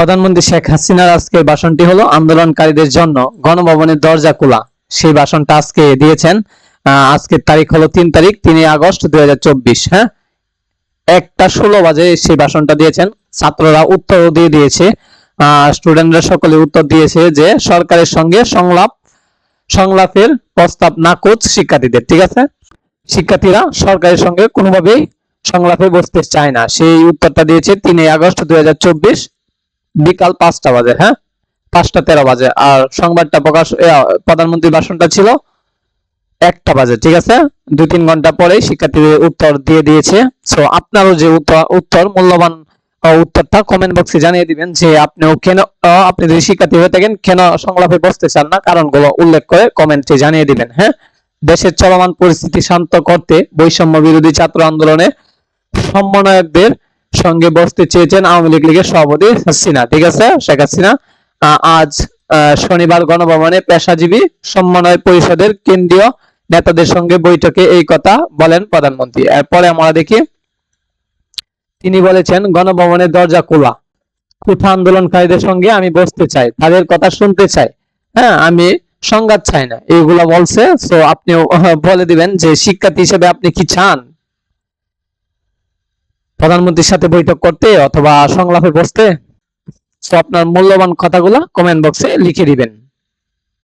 প্রধানমন্ত্রী শেখ হাসিনার আজকের ভাষণটি হলো, আন্দোলনকারীদের জন্য গণভবনের দরজা খোলা। সেই ভাষণটা আজকে দিয়েছেন আজকের তারিখ হলো তিন তারিখ, তিনই আগস্ট দু হাজার চব্বিশ হ্যাঁ? একটা ষোলো বাজে সেই ভাষণটা দিয়েছেন। ছাত্ররা উত্তর দিয়ে দিয়েছে স্টুডেন্টরা সকলে উত্তর দিয়েছে যে সরকারের সঙ্গে সংলাপ, সংলাপের প্রস্তাব না নাকচ শিক্ষার্থীদের, ঠিক আছে? শিক্ষার্থীরা সরকারের সঙ্গে কোনোভাবেই সংলাপে বসতে চায় না। সেই উত্তরটা দিয়েছে তিনই আগস্ট দুই হাজার চব্বিশ। বিকাল পাঁচটা বাজে হ্যাঁ? পাঁচটা তেরো বাজে। আর সংবাদটা প্রকাশ প্রধানমন্ত্রীর ভাষণটা ছিল একটা বাজে, ঠিক আছে? দুই তিন ঘণ্টা পরে শিক্ষার্থীদের উত্তর দিয়ে দিয়েছে। সো আপনারও যে উত্তর উত্তর, মূল্যবান উত্তরটা কমেন্ট বক্সে জানিয়ে দিবেন যে আপনিও কেন আপনি যদি শিক্ষার্থী হয়ে থাকেন, কেন সংলাপে বসতে চান না? কারণগুলো উল্লেখ করে কমেন্টে জানিয়ে দিবেন হ্যাঁ? দেশের চলমান পরিস্থিতি শান্ত করতে বৈষম্য বিরোধী ছাত্র আন্দোলনে সমন্বয়কদের সঙ্গে বসতে চেয়েছেন আওয়ামী লীগ লীগের সভাপতি হাসিনা, ঠিক আছে? শেখ হাসিনা আজ শনিবার গণভবনে পেশাজীবী সমন্বয় পরিষদের কেন্দ্রীয় নেতাদের সঙ্গে বৈঠকে এই কথা বলেন প্রধানমন্ত্রী। এরপরে আমরা দেখি, তিনি বলেছেন গণভবনের দরজা খোলা, কুঠা আন্দোলনকারীদের সঙ্গে আমি বসতে চাই, তাদের কথা শুনতে চাই। হ্যাঁ আমি সংঘাত চাই না এইগুলা বলছে সো আপনি বলে দিবেন যে শিক্ষার্থী হিসেবে আপনি কি চান? প্রধানমন্ত্রীর সাথে বৈঠক করতে অথবা সংলাপে বসতে, তো আপনার মূল্যবান কথাগুলো কমেন্ট বক্সে লিখে দিবেন।